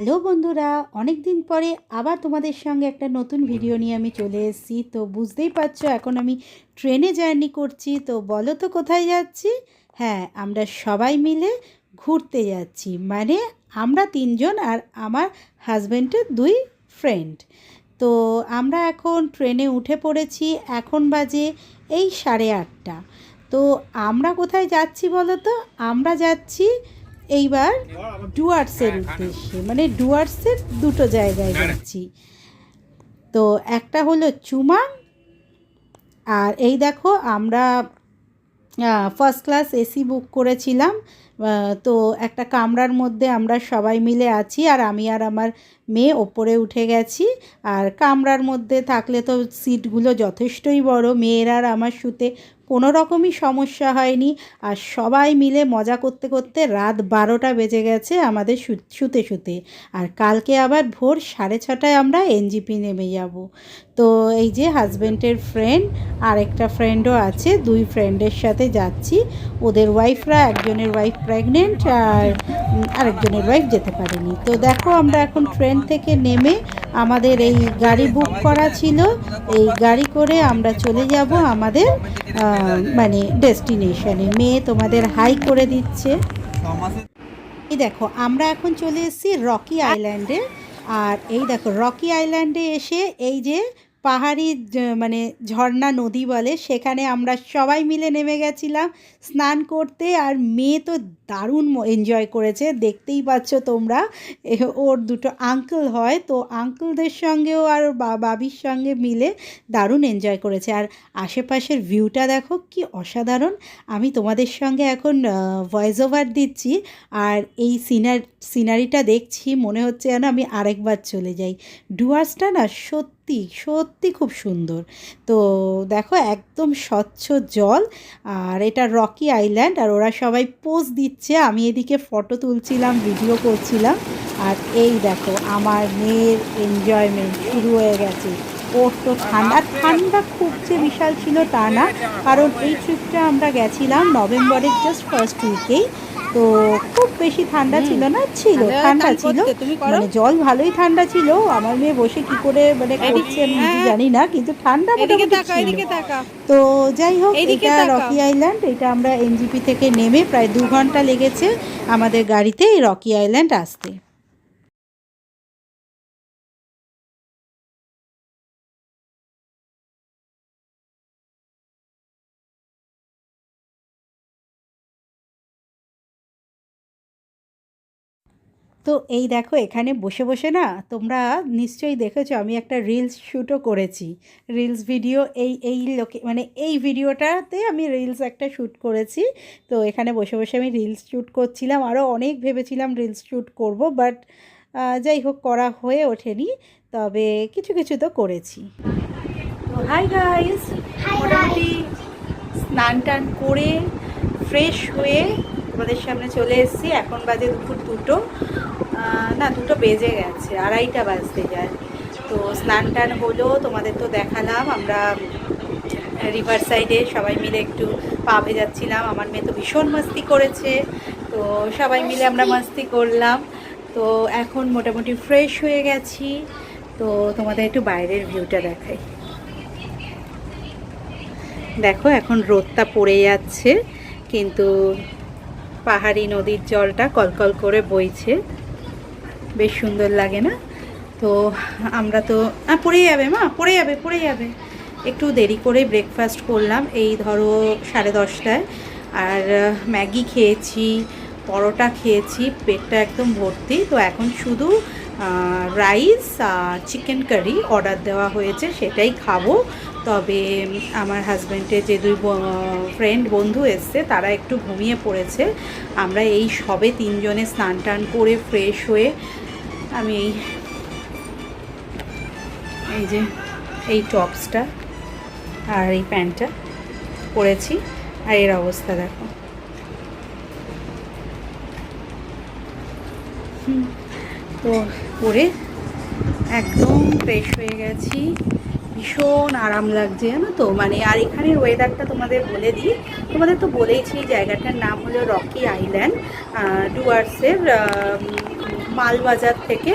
Hello বন্ধুরা অনেক দিন পরে আবার তোমাদের সঙ্গে একটা নতুন ভিডিও নিয়ে আমি চলে এসেছি। তো বুঝতেই পারছ, এখন আমি ট্রেনে জার্নি করছি। তো বলো তো কোথায় যাচ্ছি? হ্যাঁ আমরা সবাই মিলে ঘুরতে যাচ্ছি। মানে আমরা তিনজন আর আমার হাজব্যান্ডের দুই ফ্রেন্ড তো আমরা এখন ট্রেনে উঠে পড়েছি, এখন বাজে এই সাড়ে আটটা। তো আমরা কোথায় যাচ্ছি বলো তো? আমরা যাচ্ছি এইবার ডুয়ার্সের উদ্দেশ্যে মানে ডুয়ার্সের দুটো জায়গায় যাচ্ছি। তো একটা হলো চুমাং আর এই দেখো আমরা ফার্স্ট ক্লাস এসি বুক করেছিলাম। তো একটা কামরার মধ্যে আমরা সবাই মিলে আছি আর আমি আর আমার মেয়ে ওপরে উঠে গেছি। আর কামরার মধ্যে থাকলে তো সিটগুলো যথেষ্টই বড়, মেয়ের আর আমার শুতে কোনো রকমই সমস্যা হয়নি। আর সবাই মিলে মজা করতে করতে রাত বারোটা বেজে গেছে আমাদের শুতে শুতে। আর কালকে আবার ভোর সাড়ে ছটায় আমরা এনজিপি নেমে যাব। তো এই যে হাজব্যান্ডের ফ্রেন্ড আর একটা ফ্রেন্ডও আছে, দুই ফ্রেন্ডের সাথে যাচ্ছি। ওদের ওয়াইফরা, একজনের ওয়াইফ প্রেগনেন্ট আর আরেকজনের ওয়াইফ যেতে পারেনি। তো দেখো আমরা এখন ট্রেন থেকে নেমে আমাদের এই গাড়ি বুক করা ছিল। এই গাড়ি করে আমরা চলে যাব আমাদের মানে ডেস্টিনেশনে মেয়ে তোমাদের হাই করে দিচ্ছে। এই দেখো, আমরা এখন চলে এসেছি রকি আইল্যান্ডে আর এই দেখো রকি আইল্যান্ডে এসে এই যে পাহাড়ি মানে ঝর্ণা নদী বলে, সেখানে আমরা সবাই মিলে নেমে গেছিলাম স্নান করতে, আর মেয়ে তো দারুণ এনজয় করেছে। দেখতেই পাচ্ছ তোমরা ওর দুটো আঙ্কেল হয়, তো আঙ্কেলদের সঙ্গেও আর বাবির সঙ্গে মিলে দারুণ এনজয় করেছে। আর আশেপাশের ভিউটা দেখো, কি অসাধারণ। আমি তোমাদের সঙ্গে এখন ভয়েস ওভার দিচ্ছি, আর এই সিনার সিনারিটা দেখছি, মনে হচ্ছে যেন আমি আরেকবার চলে যাই। ডুয়ার্সটা না সত্যি সত্যি খুব সুন্দর। তো দেখো, একদম স্বচ্ছ জল, আর এটা রকি আইল্যান্ড, আর ওরা সবাই পোজ দিচ্ছে। আমি এদিকে ফটো তুলছিলাম, ভিডিও করছিলাম, আর এই দেখো, আমার মেয়ের এনজয়মেন্ট শুরু হয়ে গেছে। ওর তো ঠান্ডা ঠান্ডা খুব যে বিশাল ছিল তা না। কারণ এই ট্রিপটা আমরা গেছিলাম নভেম্বরের জাস্ট ফার্স্ট উইকেই তো খুব বেশি ঠান্ডা ছিল না ছিল ঠান্ডা ছিল। মানে জল ভালোই ঠান্ডা ছিল আমার মেয়ে বসে কি করে মানে করছে আমি জানি না কিন্তু ঠান্ডা তো যাই হোক এটা রকি আইল্যান্ড এটা আমরা এনজিপি থেকে নেমে প্রায় দু ঘণ্টা লেগেছে আমাদের গাড়িতে এই রকি আইল্যান্ড আসতে। তো এই দেখো এখানে বসে বসে না তোমরা নিশ্চয়ই দেখেছ আমি একটা রিলস শ্যুটও করেছি। রিলস ভিডিও এই এই লোকে মানে এই ভিডিওটাতে আমি রিলস একটা শ্যুট করেছি। তো এখানে বসে বসে আমি রিলস শ্যুট করছিলাম আরও অনেক ভেবেছিলাম রিলস শ্যুট করব বাট যাই হোক করা হয়ে ওঠেনি। তবে কিছু কিছু তো করেছি। তো হাই গাইস মোটামুটি স্নান টান করে ফ্রেশ হয়ে তোমাদের সামনে চলে এসেছি। এখন বাজে দুপুর দুটো। না, দুটো বেজে গেছে, আড়াইটা বাজতে যায়। তো স্নান টান হলো, তোমাদের তো দেখালাম। আমরা রিভার সাইডে সবাই মিলে একটু পা ভেজাচ্ছিলাম। আমার মেয়ে তো ভীষণ মাস্তি করেছে। তো সবাই মিলে আমরা মাস্তি করলাম। তো এখন মোটামুটি ফ্রেশ হয়ে গেছি। তো তোমাদের একটু বাইরের ভিউটা দেখাই। দেখো, এখন রোদটা পড়ে যাচ্ছে, কিন্তু পাহাড়ি নদীর জলটা কলকল করে বইছে। বেশ সুন্দর লাগে না? তো আমরা তো পড়ে যাবে মা পড়ে যাবে পড়ে যাবে। একটু দেরি করে ব্রেকফাস্ট করলাম, এই ধরো সাড়ে দশটায়। আর ম্যাগি খেয়েছি, পরোটা খেয়েছি, পেটটা একদম ভর্তি। তো এখন শুধু রাইস আর চিকেন কারি অর্ডার দেওয়া হয়েছে, সেটাই খাব। তবে আমার হাজব্যান্ডের যে দুই ফ্রেন্ড বন্ধু এসছে, তারা একটু ঘুমিয়ে পড়েছে। আমরা এই সবে তিনজনে স্নান টান করে ফ্রেশ হয়ে আমি এই এই যে এই টপসটা আর এই প্যান্টটা পরেছি। আর এর অবস্থা দেখো। তো পরে একদম ফ্রেশ হয়ে গেছি। ভীষণ আরাম লাগছে, জানো তো? মানে আর এখানের ওয়েদারটা তোমাদের বলে দিই। তোমাদের তো বলেইছি, এই জায়গাটার নাম হলো রকি আইল্যান্ড ডুয়ার্সের মালবাজার থেকে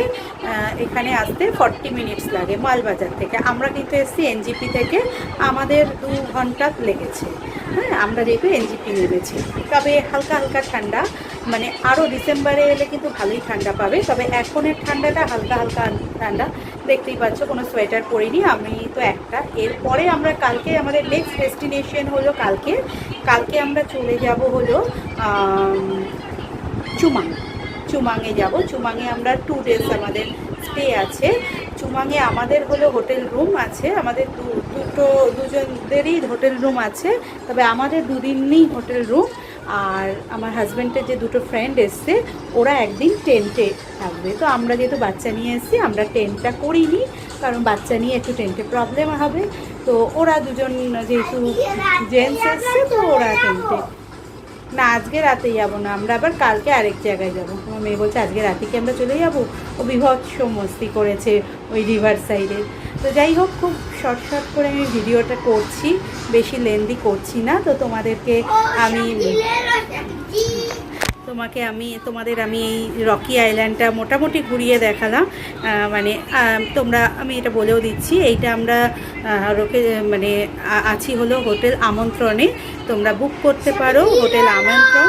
এখানে আসতে ফর্টি মিনিটস লাগে মালবাজার থেকে। আমরা কিন্তু এসছি এনজিপি থেকে। আমাদের দু ঘণ্টা লেগেছে। হ্যাঁ আমরা যেহেতু এনজিপি নেমেছি। তবে হালকা হালকা ঠান্ডা। মানে আরও ডিসেম্বরে এলে কিন্তু ভালোই ঠান্ডা পাবে। তবে এখনের ঠান্ডাটা হালকা হালকা ঠান্ডা। দেখতেই পাচ্ছ, কোনো সোয়েটার পরিনি। আমি তো একটা। এরপরে আমরা কালকে আমাদের নেক্সট ডেস্টিনেশন হলো কালকে। কালকে আমরা চলে যাব হলো চুমাং। চুমাঙে যাব। চুমাঙে আমরা টু ডেজ আমাদের স্টে আছে। চুমাঙে আমাদের হলো হোটেল রুম আছে। আমাদের দুটো, দুজনদেরই হোটেল রুম আছে। তবে আমাদের দুদিনই হোটেল রুম আর আমার হাজব্যান্ডের যে দুটো ফ্রেন্ড এসছে, ওরা একদিন টেন্টে থাকবে। তো আমরা যেহেতু বাচ্চা নিয়ে এসেছি, আমরা টেন্টটা করিনি। কারণ বাচ্চা নিয়ে একটু টেন্টে প্রবলেম হবে। তো ওরা দুজন যেহেতু জেন্টস এসছে, তো ওরা টেন্টে না আজকে রাতে যাব না আমরা আবার কালকে আরেক জায়গায় যাব। তোমার মেয়ে বলছে আজকে রাতে কি আমরা চলে যাব? ও বিভৎস মস্তি করেছে ওই রিভার সাইডে তো যাই হোক খুব শর্ট শর্ট করে আমি ভিডিওটা করছি বেশি লেন্দি করছি না তো তোমাদেরকে আমি তোমাকে আমি, তোমাদের আমি এই রকি আইল্যান্ডটা মোটামুটি ঘুরিয়ে দেখালাম। মানে তোমরা, আমি এটা বলেও দিচ্ছি, এইটা আমরা রকে মানে আছি হলো হোটেল আমন্ত্রণে। তোমরা বুক করতে পারো হোটেল আমন্ত্রণ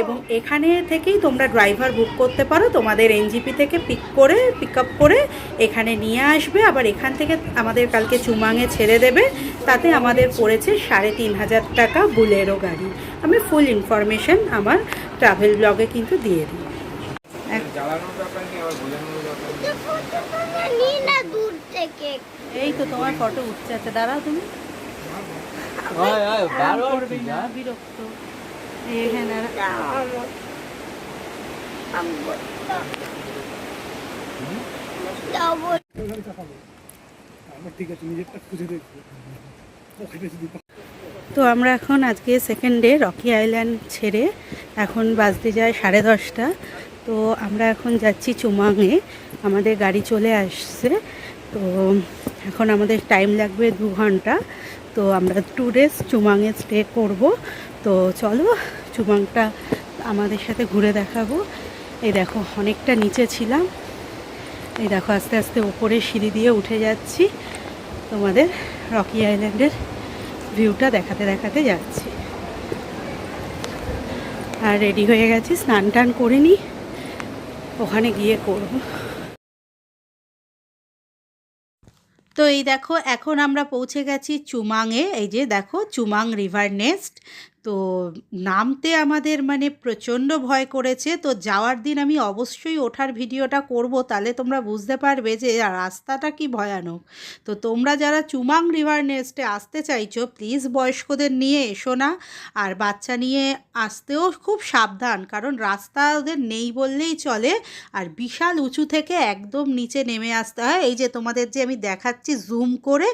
এবং এখানে থেকেই তোমরা ড্রাইভার বুক করতে পারো। তোমাদের এনজিপি থেকে পিক করে পিক আপ করে এখানে নিয়ে আসবে। আবার এখান থেকে আমাদের কালকে চুমাঙে ছেড়ে দেবে। তাতে আমাদের পড়েছে সাড়ে তিন হাজার টাকা বুলেরো গাড়ি। আমি ফুল ইনফরমেশন আমার ট্রাভেল ব্লগে কিন্তু দিয়ে দিই এই তো তোমার ফটো উঠছে দাঁড়াও তুমি হয় হয় বিরক্ত এখানে ঠিক আছে নিজেরটা খুঁজে দেখব তো আমরা এখন আজকে সেকেন্ড ডে রকি আইল্যান্ড ছেড়ে এখন বাজতে যায় সাড়ে দশটা। তো আমরা এখন যাচ্ছি চুমাংয়ে, আমাদের গাড়ি চলে আসছে। তো এখন আমাদের টাইম লাগবে দু ঘণ্টা। তো আমরা টু ডেজ চুমাংয়ে স্টে করব। তো চলো চুমাংটা আমাদের সাথে ঘুরে দেখাবো। এই দেখো, অনেকটা নিচে ছিলাম। এই দেখো, আস্তে আস্তে ওপরে সিঁড়ি দিয়ে উঠে যাচ্ছি তোমাদের রকি আইল্যান্ডের ভিউটা দেখাতে দেখাতে যাচ্ছি। আর রেডি হয়ে গেছি, স্নান টান করে নিই ওখানে গিয়ে করব। তো এই দেখো, এখন আমরা পৌঁছে গেছি চুমাংয়ে এই যে দেখো, চুমাং রিভার নেস্ট। তো নামতে আমাদের মানে প্রচণ্ড ভয় করেছে, তো যাওয়ার দিন আমি অবশ্যই ওঠার ভিডিওটা করব। তাহলে তোমরা বুঝতে পারবে যে রাস্তাটা কি ভয়ানক। তো তোমরা যারা চুমাং রিভার নেস্টে আসতে চাইছো, প্লিজ বয়স্কদের নিয়ে এসো না। আর বাচ্চা নিয়ে আসতেও খুব সাবধান, কারণ রাস্তা ওদের নেই বললেই চলে। আর বিশাল উঁচু থেকে একদম নিচে নেমে আসতে হয়। এই যে তোমাদের যে আমি দেখাচ্ছি জুম করে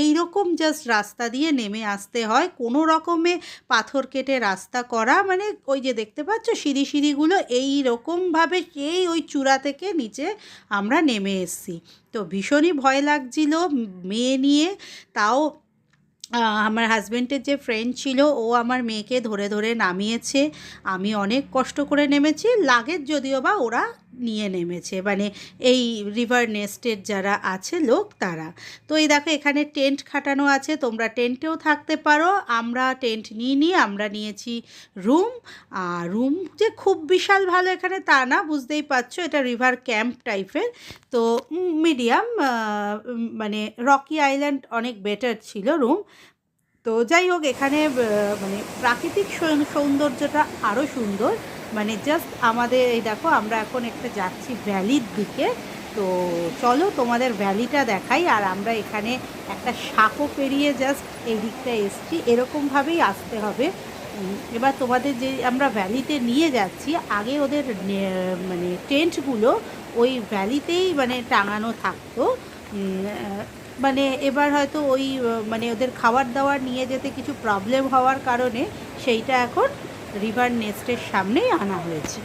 এই রকম জাস্ট রাস্তা দিয়ে নেমে আসতে হয়। কোনো রকমে পাথর কেটে রাস্তা করা মানে ওই যে দেখতে পাচ্ছ সিঁড়ি সিঁড়িগুলো এই রকমভাবে সেই ওই চূড়া থেকে নিচে আমরা নেমে এসেছি। তো ভীষণই ভয় লাগছিল মেয়ে নিয়ে। তাও আমার হাজব্যান্ডের যে ফ্রেন্ড ছিল, ও আমার মেয়েকে ধরে ধরে নামিয়েছে। আমি অনেক কষ্ট করে নেমেছি। লাগেজ যদিও বা ওরা নিয়ে নেমেছে। মানে এই রিভার নেস্টের যারা আছে লোক, তারা। তো এই দেখো, এখানে টেন্ট খাটানো আছে। তোমরা টেন্টেও থাকতে পারো। আমরা টেন্ট নিয়ে নিয়ে আমরা নিয়েছি রুম আর রুম যে খুব বিশাল ভালো এখানে, তা না, বুঝতেই পারছ। এটা রিভার ক্যাম্প টাইপের তো মিডিয়াম মানে রকি আইল্যান্ড অনেক বেটার ছিল রুম তো যাই হোক, এখানে মানে প্রাকৃতিক সৌন্দর্যটা আরও সুন্দর। মানে জাস্ট আমাদের এই দেখো, আমরা এখন একটা যাচ্ছি ভ্যালির দিকে। তো চলো তোমাদের ভ্যালিটা দেখাই, আর আমরা এখানে একটা সাঁকো পেরিয়ে জাস্ট এই দিকটা এসছি এরকমভাবেই আসতে হবে। এবার তোমাদের যে আমরা ভ্যালিতে নিয়ে যাচ্ছি, আগে ওদের মানে টেন্টগুলো ওই ভ্যালিতেই মানে টাঙানো থাকতো। মানে এবার হয়তো ওই মানে ওদের খাবার দাবার নিয়ে যেতে কিছু প্রবলেম হওয়ার কারণে সেইটা এখন রিভার নেস্টের সামনেই আনা হয়েছে।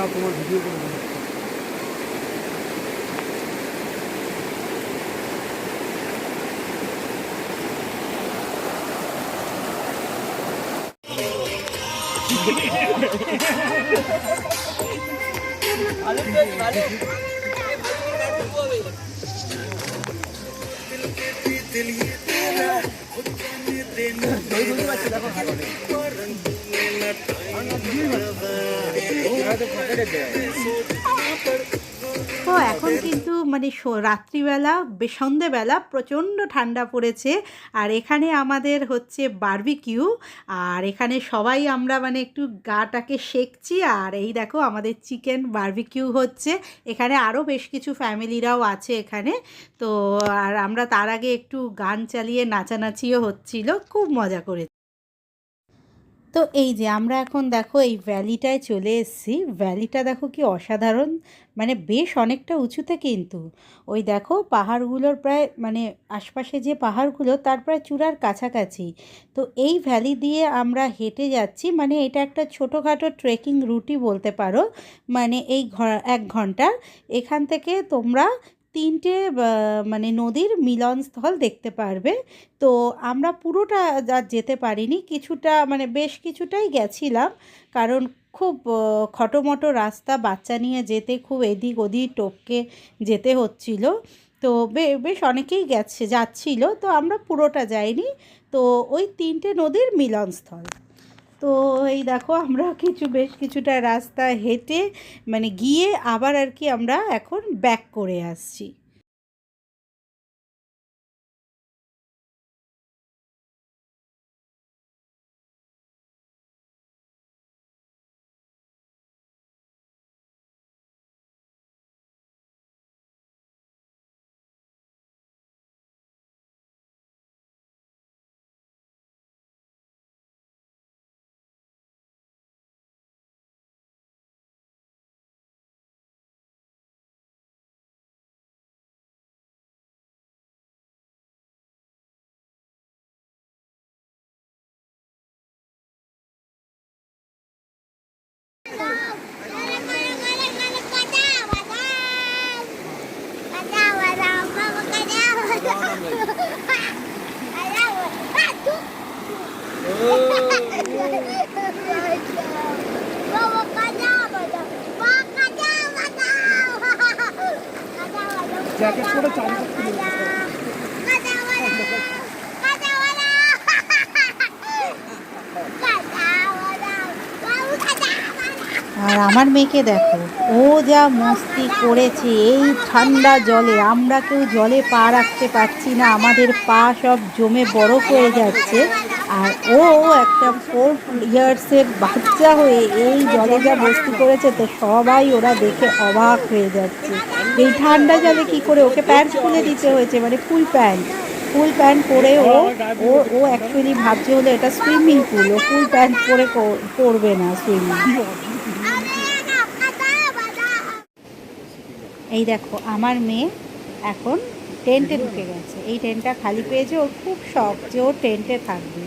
যাও তোমার ভিডিও করে দেবো। তো এখন কিন্তু মানে রাত্রিবেলা সন্ধেবেলা প্রচণ্ড ঠান্ডা পড়েছে। আর এখানে আমাদের হচ্ছে বার্বিকিউ। আর এখানে সবাই আমরা মানে একটু গাটাকে সেকছি আর এই দেখো, আমাদের চিকেন বার্বিকিউ হচ্ছে। এখানে আরও বেশ কিছু ফ্যামিলিরাও আছে এখানে। তো, আর আমরা তার আগে একটু গান চালিয়ে নাচানাচিও হচ্ছিল। খুব মজা করে তো এই যে আমরা এখন দেখো এই ভ্যালিটায় চলে এসেছি। ভ্যালিটা দেখো কি অসাধারণ মানে বেশ অনেকটা উঁচুতে কিন্তু। ওই দেখো পাহাড়গুলোর প্রায় মানে আশপাশে যে পাহাড়গুলো তার প্রায় চূড়ার কাছাকাছি। তো এই ভ্যালি দিয়ে আমরা হেঁটে যাচ্ছি মানে এটা একটা ছোটোখাটো ট্রেকিং রুটই বলতে পারো। মানে এই এক ঘণ্টার এখান থেকে তোমরা তিনটে মানে নদীর মিলনস্থল দেখতে পারবে। তো আমরা পুরোটা আর যেতে পারিনি, কিছুটা মানে বেশ কিছুটাই গেছিলাম। কারণ খুব খটোমটো রাস্তা, বাচ্চা নিয়ে যেতে খুব এদিক ওদিক টপকে যেতে হচ্ছিল। তো বেশ অনেকেই গেছে, যাচ্ছিল। তো আমরা পুরোটা যাইনি। তো ওই তিনটে নদীর মিলনস্থল। তো এই দেখো, আমরা কিছু, বেশ কিছুটা রাস্তা হেঁটে মানে গিয়ে আবার আর কি আমরা এখন ব্যাক করে আসছি। জ্যাকেট পরে চারিদিক থেকে আর আমার মেয়েকে দেখো, ও যা মস্তি করেছে, এই ঠান্ডা জলে, আমরা কেউ জলে পা রাখতে পারছি না, আমাদের পা সব জমে বরফ হয়ে যাচ্ছে। আর ও একটা ফোর ইয়ার্সের বাচ্চা হয়ে এই জলে যা মস্তি করেছে, তো সবাই ওরা দেখে অবাক হয়ে যাচ্ছে। এই ঠান্ডা জলে কি করে ওকে প্যান্ট খুলে দিতে হয়েছে? মানে ফুল প্যান্ট ফুল প্যান্ট পরে ও ও ও অ্যাকচুয়ালি ভাবছে হলে এটা সুইমিং পুল ও ফুল প্যান্ট পরে করবে না সুইমিং এই দেখো, আমার মেয়ে এখন টেন্টে ঢুকে গেছে। এই টেন্টটা খালি পেয়েছে, ওর খুব শখ যে ও টেন্টে থাকবে।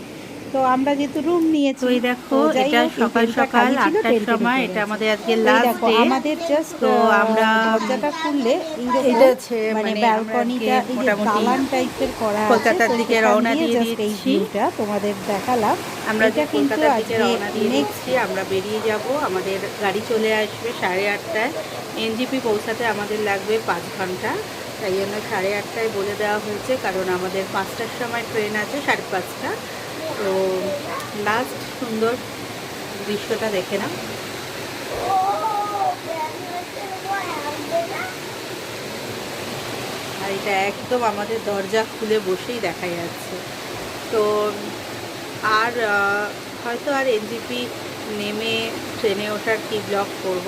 তো আমরা যেহেতু রুম নিয়েছি এই দেখো এটা সকাল সকাল আটটার সময় এটা আমাদের আজকে লাস্ট ডে আমাদের জাস্ট তো আমরা দরজাটা খুললে এটা মানে মানে ব্যালকনিটা এই যে দালান টাইপের করা কলকাতার দিকে রওনা দিয়ে দিয়ে just ভিউটা তোমাদের দেখালাম। আমরা এটা কিন্তু আজকে রওনা দিয়ে দিচ্ছি আমরা বেরিয়ে যাব আমাদের গাড়ি চলে আসবে সাড়ে আটটায়। এনজিপি পৌঁছাতে আমাদের লাগবে পাঁচ ঘণ্টা। তাই জন্য সাড়ে আটটায় বলে দেওয়া হয়েছে কারণ আমাদের পাঁচটার সময় ট্রেন আছে সাড়ে পাঁচটা। তো লাস্ট সুন্দর দৃশ্যটা দেখে নাও। আর এটা একদম আমাদের দরজা খুলে বসেই দেখা যাচ্ছে। তো আর হয়তো আর এনজিপি নেমে ট্রেনে ওঠার কি ব্লগ করব?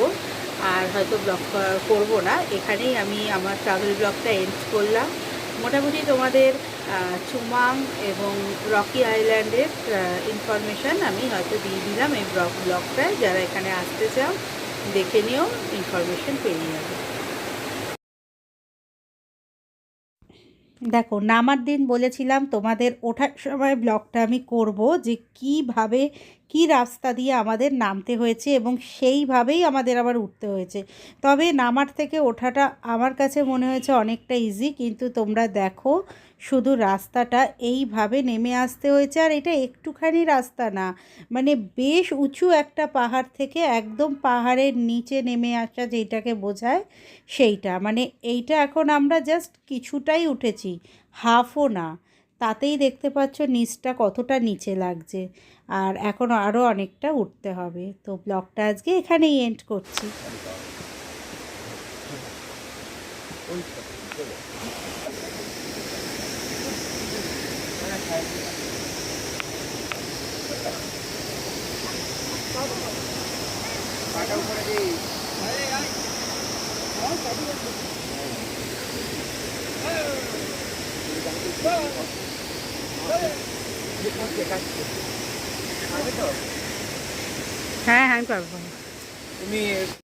আর হয়তো ব্লগ করব না। এখানেই আমি আমার ট্রাভেল ব্লগটা এন্ড করলাম। মোটামুটি তোমাদের চুমাং এবং রকি আইল্যান্ডের ইনফরমেশান আমি হয়তো দিয়ে দিলাম এই ব্লগ ব্লগটায় যারা এখানে আসতে চাও, দেখে নিও ইনফরমেশন পেয়ে যাবে। দেখো, নামার দিন বলেছিলাম, তোমাদের ওঠার সময় ব্লগটা আমি করব যে কীভাবে, কি রাস্তা দিয়ে আমাদের নামতে হয়েছে এবং সেইভাবেই আমাদের আবার উঠতে হয়েছে। তবে নামার থেকে ওঠাটা আমার কাছে মনে হয়েছে অনেকটা ইজি কিন্তু তোমরা দেখো শুধু রাস্তাটা এইভাবে নেমে আসতে হয়েছে, আর এটা একটুখানি রাস্তা না। মানে বেশ উঁচু একটা পাহাড় থেকে একদম পাহাড়ের নিচে নেমে আসা যেটাকে বোঝায় সেইটা। মানে এইটা এখন আমরা জাস্ট কিছুটাই উঠেছি হাফও না। তাতেই দেখতে পাচ্ছ নিচটা কতটা নিচে লাগছে। আর এখন আরও অনেকটা উঠতে হবে। তো ব্লগটা আজকে এখানেই এন্ড করছি। হ্যাঁ হ্যাঁ আমি পারব তুমি